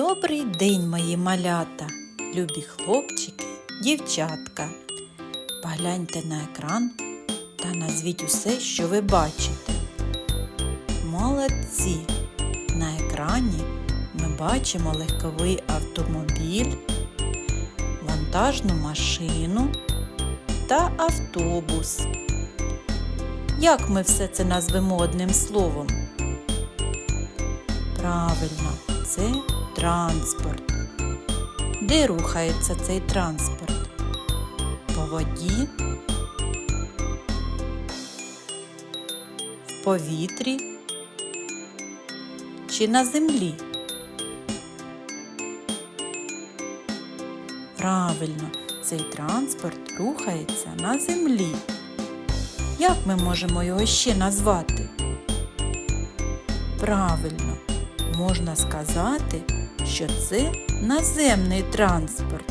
Добрий день, мої малята, любі хлопчики, дівчатка. Погляньте на екран та назвіть усе, що ви бачите. Молодці! На екрані ми бачимо легковий автомобіль, вантажну машину та автобус. Як ми все це назвемо одним словом? Правильно, це транспорт. Де рухається цей транспорт? По воді, в повітрі чи на землі? Правильно, цей транспорт рухається на землі. Як ми можемо його ще назвати? Правильно, можна сказати, що це наземний транспорт.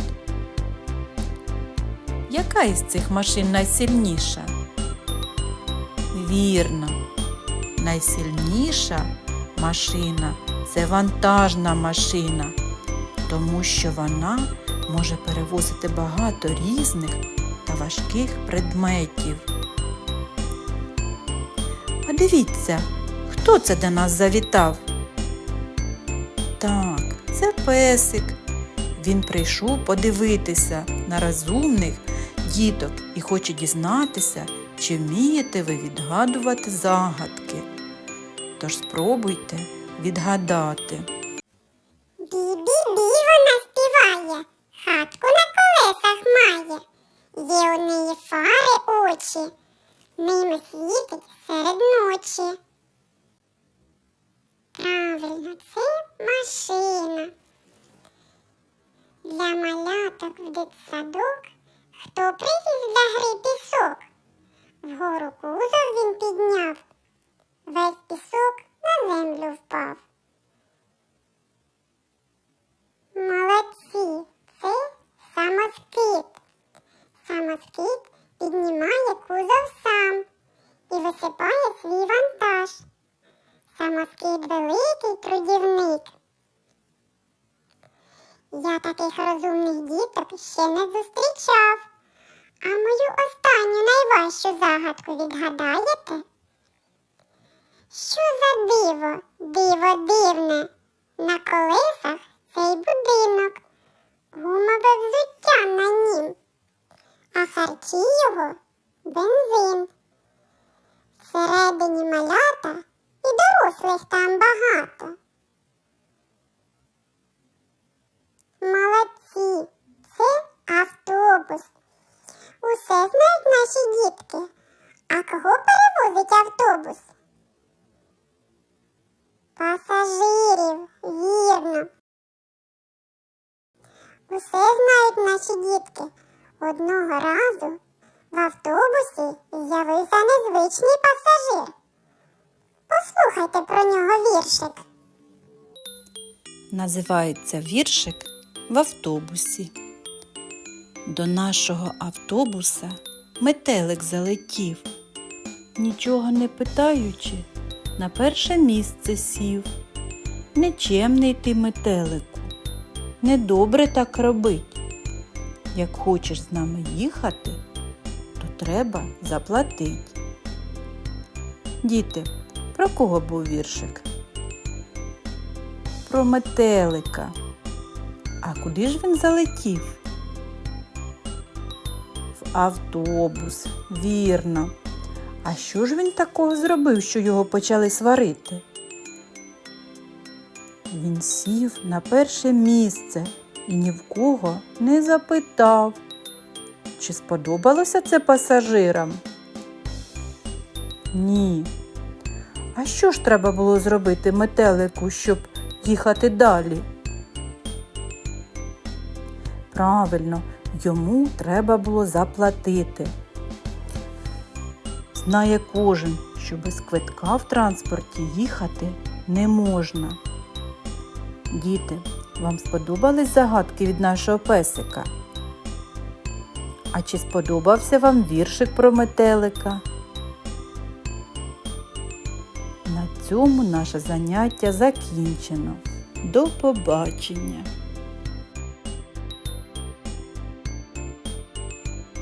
Яка із цих машин найсильніша? Вірно, найсильніша машина це вантажна машина, тому що вона може перевозити багато різних та важких предметів. Подивіться, хто це до нас завітав? Так, песик. Він прийшов подивитися на розумних діток і хоче дізнатися, чи вмієте ви відгадувати загадки. Тож спробуйте відгадати. Бі-бі-бі вона співає, хатку на колесах має. Є у неї фари очі, ними світить серед ночі. Правильно, це машина. Для маляток в дитсадок хто привіз для гри пісок. Вгору кузов він підняв, весь пісок на землю впав. Молодці, це самоскид. Самоскид піднімає кузов сам і висипає свій вантаж. Самоскид великий трудівник. Я таких розумних діток ще не зустрічав. А мою останню найважчу загадку відгадаєте? Що за диво, диво дивне? На колесах цей будинок, гумове взуття на нім, а харчі його бензин. Всередині малята і дорослих там багато. Молодці, це автобус. Усе знають наші дітки. А кого перевозить автобус? Пасажирів, вірно. Усе знають наші дітки. Одного разу в автобусі з'явився незвичний пасажир. Послухайте про нього віршик. Називається віршик в автобусі. До нашого автобуса метелик залетів, нічого не питаючи, на перше місце сів. Нечемний ти метелику, недобре так робить. Як хочеш з нами їхати, то треба заплатить. Діти, про кого був віршик? Про метелика. А куди ж він залетів? В автобус, вірно. А що ж він такого зробив, що його почали сварити? Він сів на перше місце і ні в кого не запитав, чи сподобалося це пасажирам? Ні. А що ж треба було зробити метелику, щоб їхати далі? Правильно, йому треба було заплатити. Знає кожен, що без квитка в транспорті їхати не можна. Діти, вам сподобались загадки від нашого песика? А чи сподобався вам віршик про метелика? На цьому наше заняття закінчено. До побачення!